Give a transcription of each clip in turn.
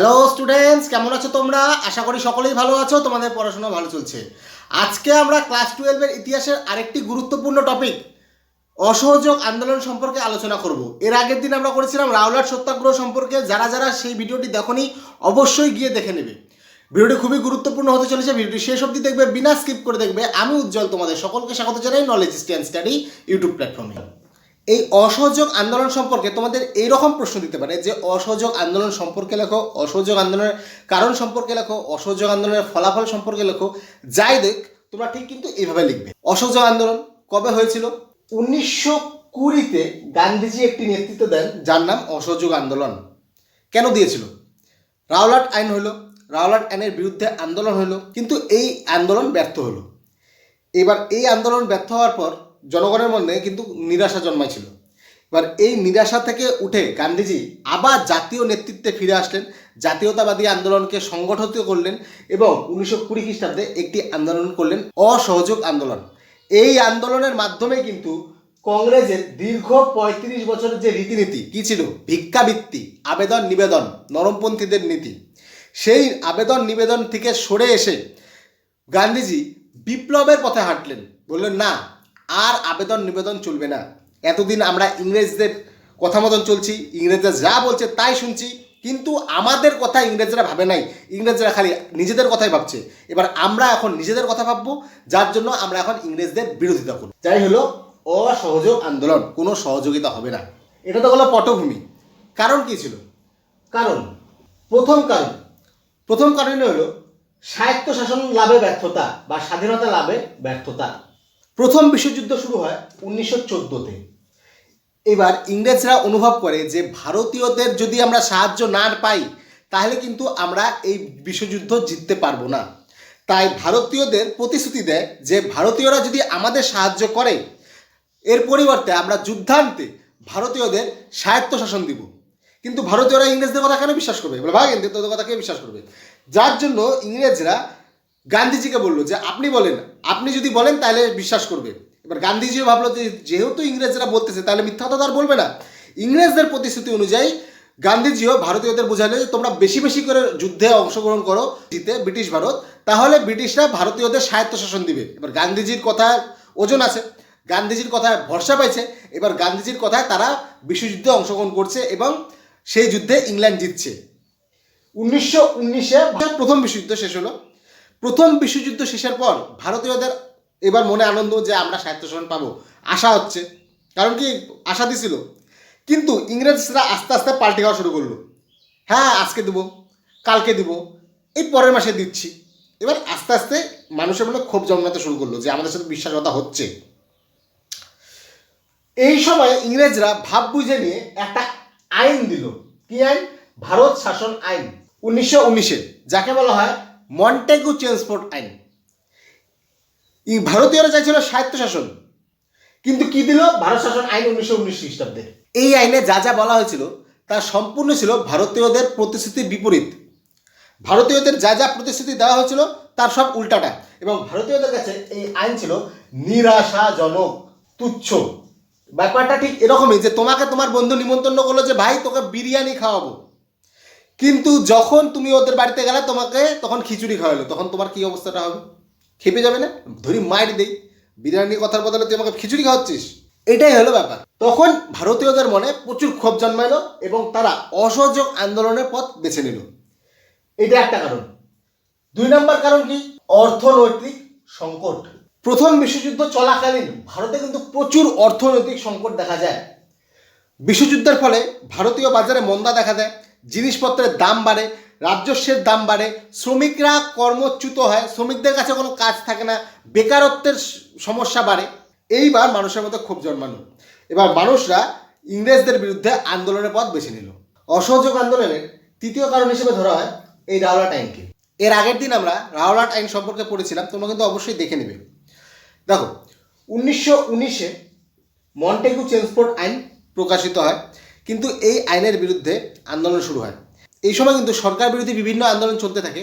Hello students কেমন আছো তোমরা? আশা করি সকলেই ভালো আছো, তোমাদের পড়াশোনা ভালো চলছে। আজকে আমরা ক্লাস টুয়েলভের ইতিহাসের আরেকটি গুরুত্বপূর্ণ টপিক অসহযোগ আন্দোলন সম্পর্কে আলোচনা করব। এর আগের দিন আমরা করেছিলাম রাওলাট সত্যাগ্রহ সম্পর্কে, যারা যারা সেই ভিডিওটি দেখনি, অবশ্যই গিয়ে দেখে নেবে। ভিডিওটি খুবই গুরুত্বপূর্ণ হতে চলেছে, ভিডিওটি শেষ অবধি দেখবে, বিনা স্কিপ করে দেখবে। আমি উজ্জ্বল, তোমাদের সকলকে স্বাগত জানাই নলেজ স্ট্যান্ড স্টাডি ইউটিউব প্ল্যাটফর্মে এই অসহযোগ আন্দোলন সম্পর্কে তোমাদের এই রকম প্রশ্ন দিতে পারে যে অসহযোগ আন্দোলন সম্পর্কে লেখো, অসহযোগ আন্দোলনের কারণ সম্পর্কে লেখো, অসহযোগ আন্দোলনের ফলাফল সম্পর্কে লেখো, যাই দেখ, তোমরা ঠিক কিন্তু এইভাবে লিখবে। অসহযোগ আন্দোলন কবে হয়েছিল? উনিশশো কুড়িতে গান্ধীজি একটি নেতৃত্ব দেন, যার নাম অসহযোগ আন্দোলন। কেন দিয়েছিল? রাওলাট আইন হলো, রাওলাট আইনের বিরুদ্ধে আন্দোলন হলো, কিন্তু এই আন্দোলন ব্যর্থ হলো। এবার এই আন্দোলন ব্যর্থ হওয়ার পর জনগণের মধ্যে কিন্তু নিরাশা জন্মাইছিল। এবার এই নিরাশা থেকে উঠে গান্ধীজি আবার জাতীয় নেতৃত্বে ফিরে আসলেন, জাতীয়তাবাদী আন্দোলনকে সংগঠিত করলেন এবং উনিশশো কুড়ি খ্রিস্টাব্দে একটি আন্দোলন করলেন, অসহযোগ আন্দোলন। এই আন্দোলনের মাধ্যমে কিন্তু কংগ্রেসের দীর্ঘ পঁয়ত্রিশ বছরের যে রীতিনীতি, কী ছিল? ভিক্ষাবৃত্তি, আবেদন নিবেদন, নরমপন্থীদের নীতি। সেই আবেদন নিবেদন থেকে সরে এসে গান্ধীজি বিপ্লবের পথে হাঁটলেন। বললেন, না আর আবেদন নিবেদন চলবে না। এতদিন আমরা ইংরেজদের কথা মতন চলছি, ইংরেজরা যা বলছে তাই শুনছি, কিন্তু আমাদের কথা ইংরেজরা ভাবে নাই। ইংরেজরা খালি নিজেদের কথাই ভাবছে। এবার আমরা এখন নিজেদের কথা ভাববো, যার জন্য আমরা এখন ইংরেজদের বিরোধিতা করব। যাই হলো, অসহযোগ আন্দোলন, কোনো সহযোগিতা হবে না। এটা তো হলো পটভূমি। কারণ কি ছিল? কারণ, প্রথম কারণ। প্রথম কারণ হলো, স্বায়ত্ত শাসন লাভে ব্যর্থতা বা স্বাধীনতা লাভে ব্যর্থতা। প্রথম বিশ্বযুদ্ধ শুরু হয় উনিশশো চোদ্দোতে। এবার ইংরেজরা অনুভব করে যে ভারতীয়দের যদি আমরা সাহায্য না পাই, তাহলে কিন্তু আমরা এই বিশ্বযুদ্ধ জিততে পারব না। তাই ভারতীয়দের প্রতিশ্রুতি দেয় যে ভারতীয়রা যদি আমাদের সাহায্য করে, এর পরিবর্তে আমরা যুদ্ধান্তে ভারতীয়দের স্বায়ত্ত শাসন দিব। কিন্তু ভারতীয়রা ইংরেজদের কথা কেন বিশ্বাস করবে? ভাই তোদের কথা কে বিশ্বাস করবে? যার জন্য ইংরেজরা গান্ধীজিকে বলল যে, আপনি বলেন, আপনি যদি বলেন তাহলে বিশ্বাস করবে। এবার গান্ধীজিও ভাবলো যে, যেহেতু ইংরেজরা বলতেছে, তাহলে মিথ্যা তো আর বলবে না। ইংরেজদের প্রতিশ্রুতি অনুযায়ী গান্ধীজিও ভারতীয়দের বোঝালে যে, তোমরা বেশি বেশি করে যুদ্ধে অংশগ্রহণ করো, জিতে ব্রিটিশ ভারত, তাহলে ব্রিটিশরা ভারতীয়দের স্বায়ত্তশাসন দিবে। এবার গান্ধীজির কথা ওজন আছে, গান্ধীজির কথায় ভরসা পাইছে, এবার গান্ধীজির কথায় তারা বিশ্বযুদ্ধে অংশগ্রহণ করছে এবং সেই যুদ্ধে ইংল্যান্ড জিতছে। উনিশশো উনিশে প্রথম বিশ্বযুদ্ধ শেষ হলো। প্রথম বিশ্বযুদ্ধ শেষের পর ভারতীয়দের এবার মনে আনন্দ যে আমরা স্বায়ত্তশাসন পাবো। আশা হচ্ছে। কারণ কি? আশা দিছিল। কিন্তু ইংরেজরা আস্তে আস্তে পাল্টে খাওয়া শুরু করল। হ্যাঁ আজকে দেবো, কালকে দিব, এই পরের মাসে দিচ্ছি। এবার আস্তে আস্তে মানুষের মনে ক্ষোভ জন্মাতে শুরু করল যে আমাদের সাথে বিশ্বাসঘাতকতা হচ্ছে। এই সময় ইংরেজরা ভাব বুঝে নিয়ে একটা আইন দিল। কি আইন? ভারত শাসন আইন। উনিশশো উনিশে, যাকে বলা হয় মন্টেগু ট্রান্সপোর্ট আইন ভারতীয়রা চাইছিল স্বায়ত্তশাসন কিন্তু কি দিল? ভারত শাসন আইন উনিশশো উনিশ খ্রিস্টাব্দে। এই আইনে যা যা বলা হয়েছিল, তা সম্পূর্ণ ছিল ভারতীয়দের প্রতিশ্রুতির বিপরীত। ভারতীয়দের যা যা প্রতিশ্রুতি দেওয়া হয়েছিল, তার সব উল্টাটা। এবং ভারতীয়দের কাছে এই আইন ছিল নিরাশাজনক, তুচ্ছ। ব্যাপারটা ঠিক এরকমই যে তোমাকে তোমার বন্ধু নিমন্ত্রণ করল যে, ভাই, তোকে বিরিয়ানি খাওয়াবো। কিন্তু যখন তুমি ওদের বাড়িতে গেলে তোমাকে তখন খিচুড়ি খাওয়ালো, তখন তোমার কি অবস্থাটা হবে? খেপে যাবে না? ধরি মাইট দেই। বিরিয়ানির কথার বদলে তুই আমাকে খিচুড়ি খাওয়াচ্ছিস? এটাই হলো ব্যাপার। তখন ভারতীয়দের মনে প্রচুর ক্ষোভ জন্মাইলো এবং তারা অসহযোগ আন্দোলনের পথ বেছে নিল। এটা একটা কারণ। দুই নম্বর কারণ কি? অর্থনৈতিক সংকট। প্রথম বিশ্বযুদ্ধ চলাকালীন ভারতে কিন্তু প্রচুর অর্থনৈতিক সংকট দেখা যায়। বিশ্বযুদ্ধের ফলে ভারতীয় বাজারে মন্দা দেখা দেয়। জিনিসপত্রের দাম বাড়ে, রাজস্বের দাম বাড়ে, শ্রমিকরা কর্মচ্যুত হয়, শ্রমিকদের কাছে কোনো কাজ থাকে না, বেকারত্বের সমস্যা বাড়ে। এইবার মানুষের মধ্যে ক্ষোভ জন্মানো এবার মানুষরা ইংরেজদের বিরুদ্ধে আন্দোলনের পথ বেছে নিল। অসহযোগ আন্দোলনের তৃতীয় কারণ হিসেবে ধরা হয় এই রাওলাট আইনকে। এর আগের দিন আমরা রাওলাট আইন সম্পর্কে পড়েছিলাম, তোমরা কিন্তু অবশ্যই দেখে নেবে। দেখো, উনিশশো উনিশে মন্টেগু ট্রান্সপোর্ট আইন প্রকাশিত হয়। কিন্তু এই আইনের বিরুদ্ধে আন্দোলন শুরু হয়। এই সময় কিন্তু সরকার বিরোধী বিভিন্ন আন্দোলন চলতে থাকে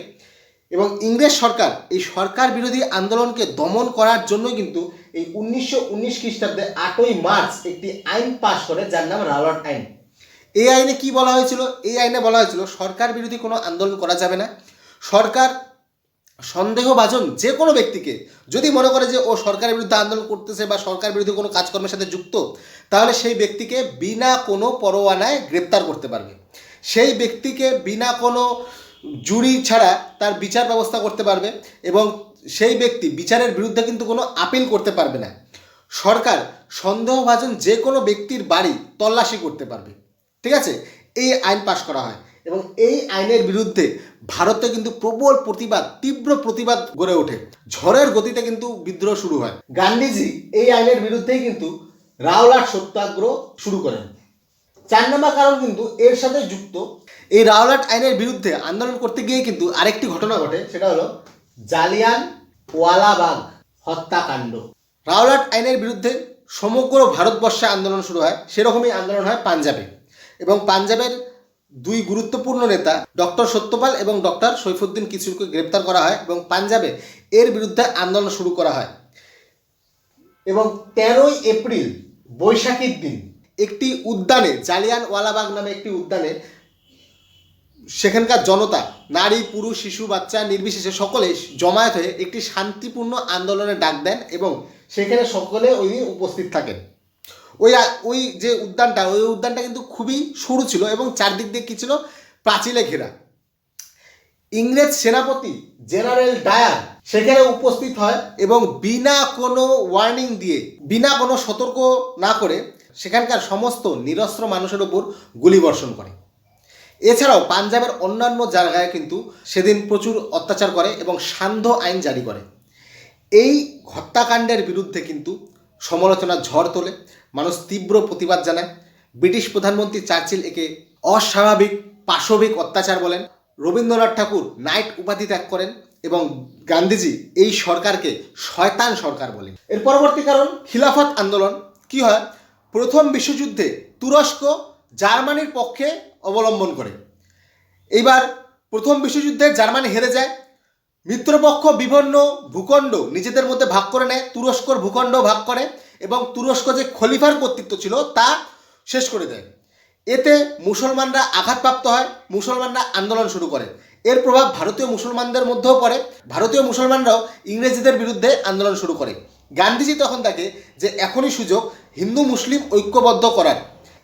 এবং ইংরেজ সরকার এই সরকার বিরোধী আন্দোলনকে দমন করার জন্য কিন্তু এই উনিশশো উনিশ খ্রিস্টাব্দে আটই মার্চ একটি আইন পাশ করে, যার নাম রালট আইন। এই আইনে কি বলা হয়েছিল? এই আইনে বলা হয়েছিল, সরকার বিরোধী কোনো আন্দোলন করা যাবে না। সরকার সন্দেহভাজন যে কোনো ব্যক্তিকে যদি মনে করে যে ও সরকারের বিরুদ্ধে আন্দোলন করতেছে বা সরকার বিরুদ্ধে কোনো কাজকর্মের সাথে যুক্ত, তাহলে সেই ব্যক্তিকে বিনা কোনো পরোয়ানায় গ্রেপ্তার করতে পারবে। সেই ব্যক্তিকে বিনা কোনো জুরি ছাড়া তার বিচার ব্যবস্থা করতে পারবে এবং সেই ব্যক্তি বিচারের বিরুদ্ধে কিন্তু কোনো আপিল করতে পারবে না। সরকার সন্দেহভাজন যে কোনো ব্যক্তির বাড়ি তল্লাশি করতে পারবে। ঠিক আছে? এই আইন পাশ করা হয়। এবং এই আইনের বিরুদ্ধে ভারতে কিন্তু প্রবল প্রতিবাদ, তীব্র প্রতিবাদ গড়ে ওঠে। ঝড়ের গতিতে কিন্তু বিদ্রোহ শুরু হয়। গান্ধীজি এই আইনের বিরুদ্ধেই কিন্তু রাওলাট সত্যাগ্রহ শুরু করেন। চার নম্বর কারণ কিন্তু এর সাথে যুক্ত। এই রাওলাট আইনের বিরুদ্ধে আন্দোলন করতে গিয়ে কিন্তু আরেকটি ঘটনা ঘটে, সেটা হলো জালিয়ান ওয়ালাবাগ হত্যাকাণ্ড। রাওলাট আইনের বিরুদ্ধে সমগ্র ভারতবর্ষে আন্দোলন শুরু হয়, সেরকমই আন্দোলন হয় পাঞ্জাবে। এবং পাঞ্জাবের দুই গুরুত্বপূর্ণ নেতা, ডক্টর সত্যপাল এবং ডক্টর সৈফুদ্দিন কিশোরকে গ্রেপ্তার করা হয় এবং পাঞ্জাবে এর বিরুদ্ধে আন্দোলন শুরু করা হয়। এবং তেরোই এপ্রিল, বৈশাখীর দিন, একটি উদ্যানে, জালিয়ানওয়ালাবাগ নামে একটি উদ্যানে সেখানকার জনতা, নারী, পুরুষ, শিশু, বাচ্চা, নির্বিশেষে সকলে জমায়েত হয়ে একটি শান্তিপূর্ণ আন্দোলনের ডাক দেন এবং সেখানে সকলে ওই উপস্থিত থাকেন। ওই ওই যে উদ্যানটা, ওই উদ্যানটা কিন্তু খুবই সরু ছিল এবং চারদিক দিয়ে কী ছিল? প্রাচীলে ঘেরা। ইংরেজ সেনাপতি জেনারেল ডায়ার সেখানে উপস্থিত হয় এবং বিনা কোনো ওয়ার্নিং দিয়ে, বিনা কোনো সতর্ক না করে সেখানকার সমস্ত নিরস্ত্র মানুষের উপর গুলিবর্ষণ করে। এছাড়াও পাঞ্জাবের অন্যান্য জায়গায় কিন্তু সেদিন প্রচুর অত্যাচার করে এবং সান্ধ্য আইন জারি করে। এই হত্যাকাণ্ডের বিরুদ্ধে কিন্তু সমালোচনার ঝড় তোলে। মানুষ তীব্র প্রতিবাদ জানায়। ব্রিটিশ প্রধানমন্ত্রী চার্চিল একে অস্বাভাবিক পাশবিক অত্যাচার বলেন। রবীন্দ্রনাথ ঠাকুর নাইট উপাধি ত্যাগ করেন এবং গান্ধীজি এই সরকারকে শয়তান সরকার বলেন। এর পরবর্তী কারণ, খিলাফত আন্দোলন। কি হয়? প্রথম বিশ্বযুদ্ধে তুরস্ক জার্মানির পক্ষে অবলম্বন করে। এইবার প্রথম বিশ্বযুদ্ধে জার্মানি হেরে যায়। মিত্রপক্ষ বিভিন্ন ভূখণ্ড নিজেদের মধ্যে ভাগ করে নেয়। তুরস্কর ভূখণ্ড ভাগ করে এবং তুরস্ক যে খলিফার কর্তৃত্ব ছিল, তা শেষ করে দেয়। এতে মুসলমানরা আঘাতপ্রাপ্ত হয়, মুসলমানরা আন্দোলন শুরু করে। এর প্রভাব ভারতীয় মুসলমানদের মধ্যেও পড়ে। ভারতীয় মুসলমানরাও ইংরেজিদের বিরুদ্ধে আন্দোলন শুরু করে। গান্ধীজি তখন তাকে যে এখনই সুযোগ, হিন্দু মুসলিম ঐক্যবদ্ধ করার,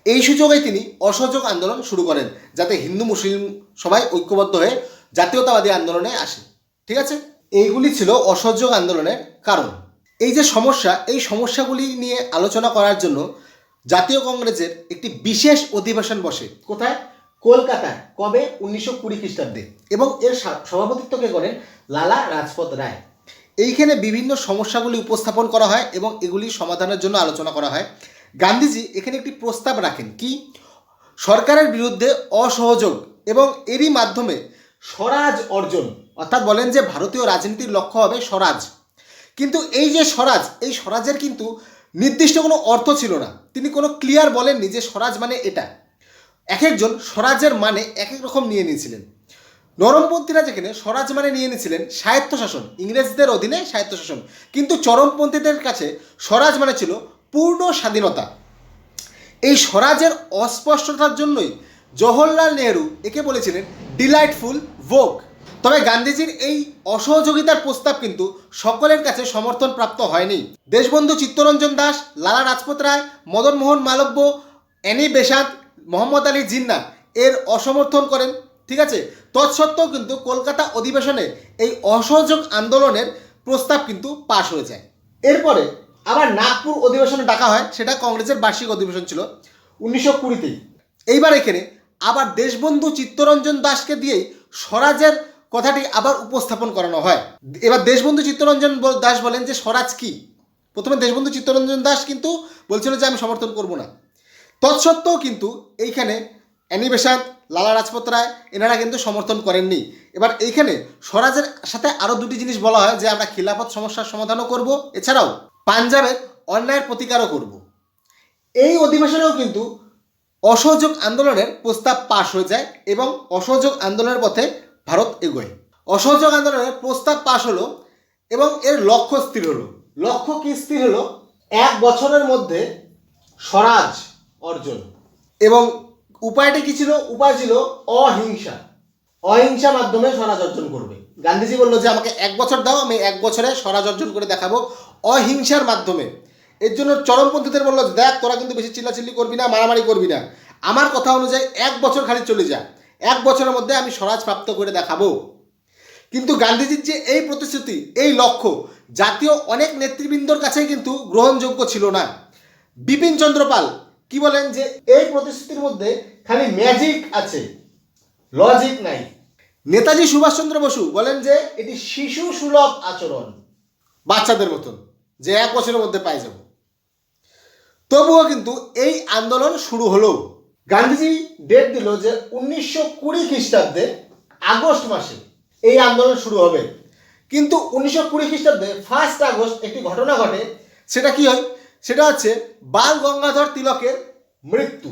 এই সুযোগে তিনি অসহযোগ আন্দোলন শুরু করেন, যাতে হিন্দু মুসলিম সবাই ঐক্যবদ্ধ হয়ে জাতীয়তাবাদী আন্দোলনে আসে। ঠিক আছে? এইগুলি ছিল অসহযোগ আন্দোলনের কারণ। এই যে সমস্যা, এই সমস্যাগুলি নিয়ে আলোচনা করার জন্য জাতীয় কংগ্রেসের একটি বিশেষ অধিবেশন বসে। কোথায়? কলকাতায়, কবে? উনিশশো কুড়ি খ্রিস্টাব্দে। এবং এর সা- সভাপতিত্ব কে করেন? লালা রাজপথ রায়। এইখানে বিভিন্ন সমস্যাগুলি উপস্থাপন করা হয় এবং এগুলি সমাধানের জন্য আলোচনা করা হয়। গান্ধীজি এখানে একটি প্রস্তাব রাখেন কি? সরকারের বিরুদ্ধে অসহযোগ এবং এরই মাধ্যমে স্বরাজ অর্জন অর্থাৎ বলেন যে ভারতীয় রাজনীতির লক্ষ্য হবে স্বরাজ। কিন্তু এই যে স্বরাজ, এই স্বরাজের কিন্তু নির্দিষ্ট কোনো অর্থ ছিল না। তিনি কোনো ক্লিয়ার বলেননি যে স্বরাজ মানে এটা। এক একজন স্বরাজের মানে এক এক রকম নিয়ে নিয়েছিলেন। নরমপন্থীরা যেখানে স্বরাজ মানে নিয়ে নিয়েছিলেন স্বায়ত্তশাসন, ইংরেজদের অধীনে স্বায়ত্তশাসন। কিন্তু চরমপন্থীদের কাছে স্বরাজ মানে ছিল পূর্ণ স্বাধীনতা। এই স্বরাজের অস্পষ্টতার জন্যই জওহরলাল নেহরু একে বলেছিলেন ডিলাইটফুল ভোগ। তবে গান্ধীজির এই অসহযোগিতার প্রস্তাব কিন্তু সকলের কাছে সমর্থন প্রাপ্ত হয়নি। দেশবন্ধু চিত্তরঞ্জন দাস, লালা রাজপত রায়, মদন মোহন মালব্য অ্যানি বেসাদ, মোহাম্মদ আলী জিন্না এর অসমর্থন করেন। ঠিক আছে? তৎসত্ত্বেও কিন্তু কলকাতা অধিবেশনে এই অসহযোগ আন্দোলনের প্রস্তাব কিন্তু পাশ হয়ে যায়। এরপরে আবার নাগপুর অধিবেশনে ডাকা হয়, সেটা কংগ্রেসের বার্ষিক অধিবেশন ছিল উনিশশো কুড়িতেই। এইবার এখানে আবার দেশবন্ধু চিত্তরঞ্জন দাসকে দিয়েই স্বরাজের কথাটি আবার উপস্থাপন করানো হয়। এবার দেশবন্ধু চিত্তরঞ্জন দাস বলেন যে স্বরাজ কি? প্রথমে দেশবন্ধু চিত্তরঞ্জন দাস কিন্তু বলছিল যে আমি সমর্থন করব না। তৎসত্ত্বেও কিন্তু এইখানে অ্যানি লালা রাজপত রায়, এনারা কিন্তু সমর্থন করেননি। এবার এইখানে স্বরাজের সাথে আরও দুটি জিনিস বলা হয় যে আমরা খিলাফত সমস্যার সমাধানও করব। এছাড়াও পাঞ্জাবের অন্যায়ের প্রতিকারও করব। এই অধিবেশনেও কিন্তু অসহযোগ আন্দোলনের প্রস্তাব পাশ হয়ে যায় এবং অসহযোগ আন্দোলনের পথে ভারত এগোয়। অসহযোগ আন্দোলনের প্রস্তাব পাশ হলো এবং এর লক্ষ্য স্থির হলো। লক্ষ্য কি স্থির হলো? এক বছরের মধ্যে স্বরাজ অর্জন। এবং উপায়টা কি ছিল? উপায় ছিল অহিংসা। অহিংসা মাধ্যমে স্বরাজ অর্জন করবে। গান্ধীজি বলল যে, আমাকে এক বছর দাও, আমি এক বছরে স্বরাজ অর্জন করে দেখাবো অহিংসার মাধ্যমে। এর জন্য চরমপন্থীদের বলল, দেখ, তোরা কিন্তু বেশি চিল্লাচিল্লি করবি না, মারামারি করবি না। আমার কথা অনুযায়ী এক বছর খালি চলে যা। এক বছরের মধ্যে আমি স্বরাজ প্রাপ্ত করে দেখাবো। কিন্তু গান্ধীজির যে এই প্রতিশ্রুতি, এই লক্ষ্য, জাতীয় অনেক নেতৃবৃন্দর কাছেই কিন্তু গ্রহণযোগ্য ছিল না। বিপিন চন্দ্র পাল কি বলেন যে, এই প্রতিশ্রুতির মধ্যে খালি ম্যাজিক আছে লজিক নাই। নেতাজি সুভাষচন্দ্র বসু বলেন যে, এটি শিশু সুলভ আচরণ, বাচ্চাদের মতন, যে এক বছরের মধ্যে পাই যাব। তবুও কিন্তু এই আন্দোলন শুরু হলো। গান্ধীজি ডেট দিল যে উনিশশো কুড়ি খ্রিস্টাব্দে আগস্ট মাসে এই আন্দোলন শুরু হবে। কিন্তু উনিশশো কুড়ি খ্রিস্টাব্দে ফার্স্ট আগস্ট একটি ঘটনা ঘটে, সেটা কি হয়? সেটা হচ্ছে বাল গঙ্গাধর তিলকের মৃত্যু।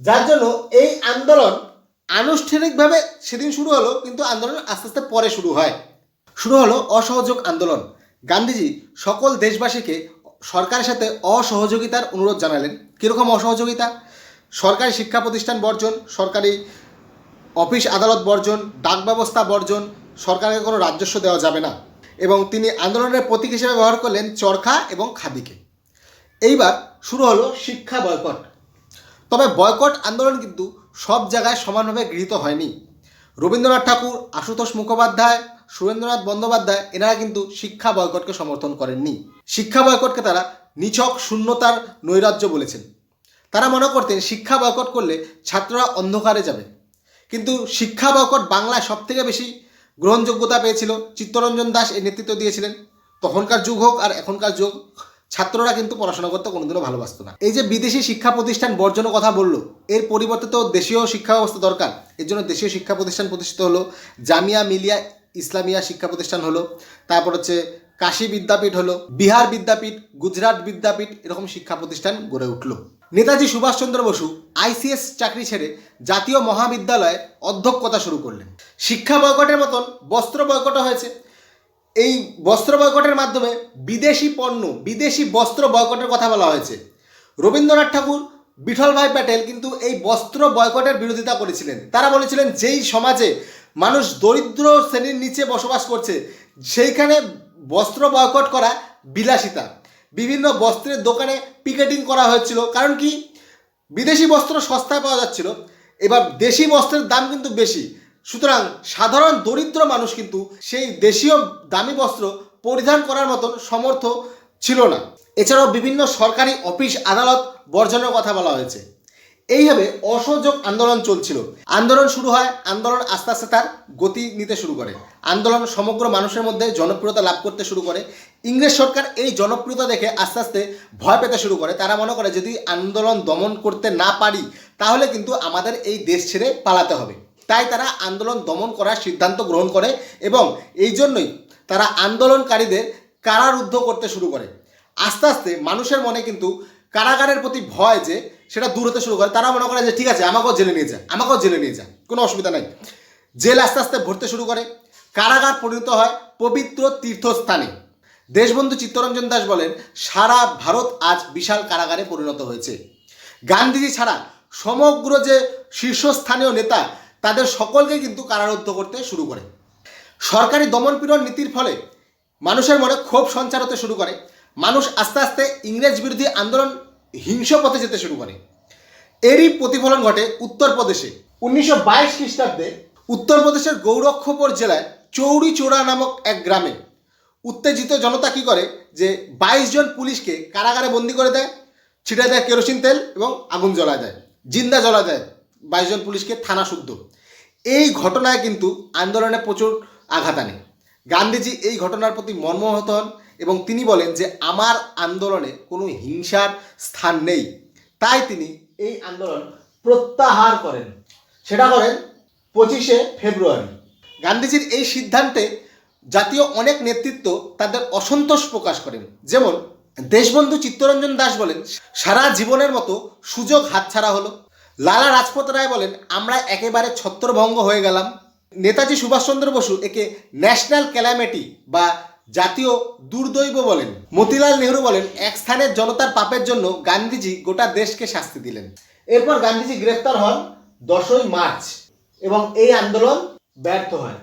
যার জন্য এই আন্দোলন আনুষ্ঠানিকভাবে সেদিন শুরু হলো, কিন্তু আন্দোলন আস্তে আস্তে পরে শুরু হয়। শুরু হলো অসহযোগ আন্দোলন। গান্ধীজি সকল দেশবাসীকে সরকারের সাথে অসহযোগিতার অনুরোধ জানালেন। কীরকম অসহযোগিতা? সরকারি শিক্ষা প্রতিষ্ঠান বর্জন, সরকারি অফিস আদালত বর্জন, ডাক ব্যবস্থা বর্জন, সরকারকে কোনো রাজস্ব দেওয়া যাবে না। এবং তিনি আন্দোলনের প্রতীক হিসেবে ব্যবহার করলেন চরখা এবং খাদিকে। এইবার শুরু হলো শিক্ষা বয়কট। তবে বয়কট আন্দোলন কিন্তু সব জায়গায় সমানভাবে গৃহীত হয়নি। রবীন্দ্রনাথ ঠাকুর, আশুতোষ মুখোপাধ্যায়, সুরেন্দ্রনাথ বন্দ্যোপাধ্যায়, এনারা কিন্তু শিক্ষা বয়কটকে সমর্থন করেননি। শিক্ষা বয়কটকে তারা নিছক শূন্যতার নৈরাজ্য বলেছেন। তারা মনে করতেন শিক্ষা বয়কট করলে ছাত্ররা অন্ধকারে যাবে। কিন্তু শিক্ষা বয়কট বাংলায় সব থেকে বেশি গ্রহণযোগ্যতা পেয়েছিল চিত্তরঞ্জন দাস এর নেতৃত্ব দিয়েছিলেন। তখনকার যুগ হোক আর এখনকার যুগ, ছাত্ররা কিন্তু পড়াশোনা করতে কোনোদিনও ভালোবাসত না। এই যে বিদেশি শিক্ষা প্রতিষ্ঠান বর্জনের কথা বলল, এর পরিবর্তে তো দেশীয় শিক্ষা ব্যবস্থা দরকার। এর জন্য দেশীয় শিক্ষা প্রতিষ্ঠান প্রতিষ্ঠিত হলো, জামিয়া মিলিয়া ইসলামিয়া শিক্ষা প্রতিষ্ঠান হলো, তারপর হচ্ছে কাশী বিদ্যাপীঠ হলো, বিহার বিদ্যাপীঠ, গুজরাট বিদ্যাপীঠ এরকম শিক্ষা প্রতিষ্ঠান গড়ে উঠল। নেতাজি সুভাষচন্দ্র বসু আইসিএস চাকরি ছেড়ে জাতীয় মহাবিদ্যালয়ে অধ্যক্ষতা শুরু করলেন। শিক্ষা বয়কটের মতন বস্ত্র বয়কটও হয়েছে। এই বস্ত্র বয়কটের মাধ্যমে বিদেশি পণ্য, বিদেশি বস্ত্র বয়কটের কথা বলা হয়েছে। রবীন্দ্রনাথ ঠাকুর, বিঠল ভাই প্যাটেল কিন্তু এই বস্ত্র বয়কটের বিরোধিতা করেছিলেন। তারা বলেছিলেন, যেই সমাজে মানুষ দরিদ্র শ্রেণির নিচে বসবাস করছে, সেইখানে বস্ত্র বয়কট করা বিলাসিতা। বিভিন্ন বস্ত্রের দোকানে পিকেটিং করা হয়েছিল। কারণ কি? বিদেশি বস্ত্র সস্তায় পাওয়া যাচ্ছিল। এবার দেশি বস্ত্রের দাম কিন্তু বেশি। সুতরাং সাধারণ দরিদ্র মানুষ কিন্তু সেই দেশীয় দামি বস্ত্র পরিধান করার মতন সমর্থ ছিল না। এছাড়াও বিভিন্ন সরকারি অফিস আদালত বর্জনের কথা বলা হয়েছে। এইভাবে অসহযোগ আন্দোলন চলছিল। আন্দোলন শুরু হয়, আন্দোলন আস্তে আস্তে তার গতি নিতে শুরু করে। আন্দোলন সমগ্র মানুষের মধ্যে জনপ্রিয়তা লাভ করতে শুরু করে। ইংরেজ সরকার এই জনপ্রিয়তা দেখে আস্তে আস্তে ভয় পেতে শুরু করে। তারা মনে করে, যদি আন্দোলন দমন করতে না পারি, তাহলে কিন্তু আমাদের এই দেশ ছেড়ে পালাতে হবে। তাই তারা আন্দোলন দমন করার সিদ্ধান্ত গ্রহণ করে এবং এই জন্যই তারা আন্দোলনকারীদের কারারুদ্ধ করতে শুরু করে। আস্তে আস্তে মানুষের মনে কিন্তু কারাগারের প্রতি ভয় যে সেটা দূর হতে শুরু করে। তারা মনে করে যে, ঠিক আছে, আমাকেও জেলে নিয়ে যা, আমাকেও জেলে নিয়ে যা, কোনো অসুবিধা নাই। জেল আস্তে আস্তে ভরতে শুরু করে। কারাগার পরিণত হয় পবিত্র তীর্থস্থানে। দেশবন্ধু চিত্তরঞ্জন দাস বলেন, সারা ভারত আজ বিশাল কারাগারে পরিণত হয়েছে। গান্ধীজি ছাড়া সমগ্র যে শীর্ষস্থানীয় নেতা, তাদের সকলকে কিন্তু কারারুদ্ধ করতে শুরু করে। সরকারি দমনপীড়ন নীতির ফলে মানুষের মনে ক্ষোভ সঞ্চার হতে শুরু করে। মানুষ আস্তে আস্তে ইংরেজ বিরোধী আন্দোলন হিংস পথে যেতে শুরু করে। এরই প্রতিফলন ঘটে উত্তরপ্রদেশে। উনিশশো বাইশ খ্রিস্টাব্দে উত্তরপ্রদেশের গৌরক্ষপুর জেলায় চৌরি চোরা নামক এক গ্রামে উত্তেজিত জনতা কি করে? যে বাইশ জন পুলিশকে কারাগারে বন্দি করে দেয় ছিটে দেয় কেরোসিন তেল এবং আগুন জ্বলা দেয়, জিন্দা জ্বলা দেয় বাইশ জন পুলিশকে থানা শুদ্ধ। এই ঘটনায় কিন্তু আন্দোলনে প্রচুর আঘাত আনে। গান্ধীজি এই ঘটনার প্রতি মর্মাহত হন এবং তিনি বলেন যে, আমার আন্দোলনে কোনো হিংসার স্থান নেই। তাই তিনি এই আন্দোলন প্রত্যাহার করেন। সেটা করেন পঁচিশে ফেব্রুয়ারি। গান্ধীজির এই সিদ্ধান্তে জাতীয় অনেক নেতৃত্ব তাদের অসন্তোষ প্রকাশ করেন। যেমন দেশবন্ধু চিত্তরঞ্জন দাস বলেন, সারা জীবনের মতো সুযোগ হাতছাড়া হলো। লালা রাজপথ রায় বলেন, আমরা একেবারে ছত্রভঙ্গ হয়ে গেলাম। নেতাজি সুভাষচন্দ্র বসু একে ন্যাশনাল ক্যালামিটি বা জাতীয় দুর্দৈব বলেন। মতিলাল নেহরু বলেন, এক স্থানের জনতার পাপের জন্য গান্ধীজি গোটা দেশকে শাস্তি দিলেন। এরপর গান্ধীজি গ্রেফতার হন দশই মার্চ এবং এই আন্দোলন ব্যর্থ হয়।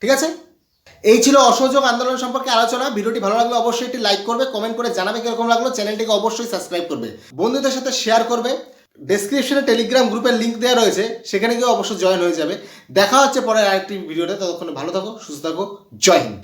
ঠিক আছে? এই ছিল অসহযোগ আন্দোলন সম্পর্কে আলোচনা। ভিডিওটি ভালো লাগলে অবশ্যই একটি লাইক করবে কমেন্ট করে জানাবে কীরকম লাগল, চ্যানেলটিকে অবশ্যই সাবস্ক্রাইব করবে। বন্ধুদের সাথে শেয়ার করবে। ডেসক্রিপশনে টেলিগ্রাম গ্রুপের লিঙ্ক দেওয়া রয়েছে, সেখানে গিয়ে অবশ্যই জয়েন হয়ে যাবে। দেখা হচ্ছে পরের আরেকটি ভিডিওতে, ততক্ষণে ভালো থাকো, সুস্থ থাকো, জয় হিন্দ।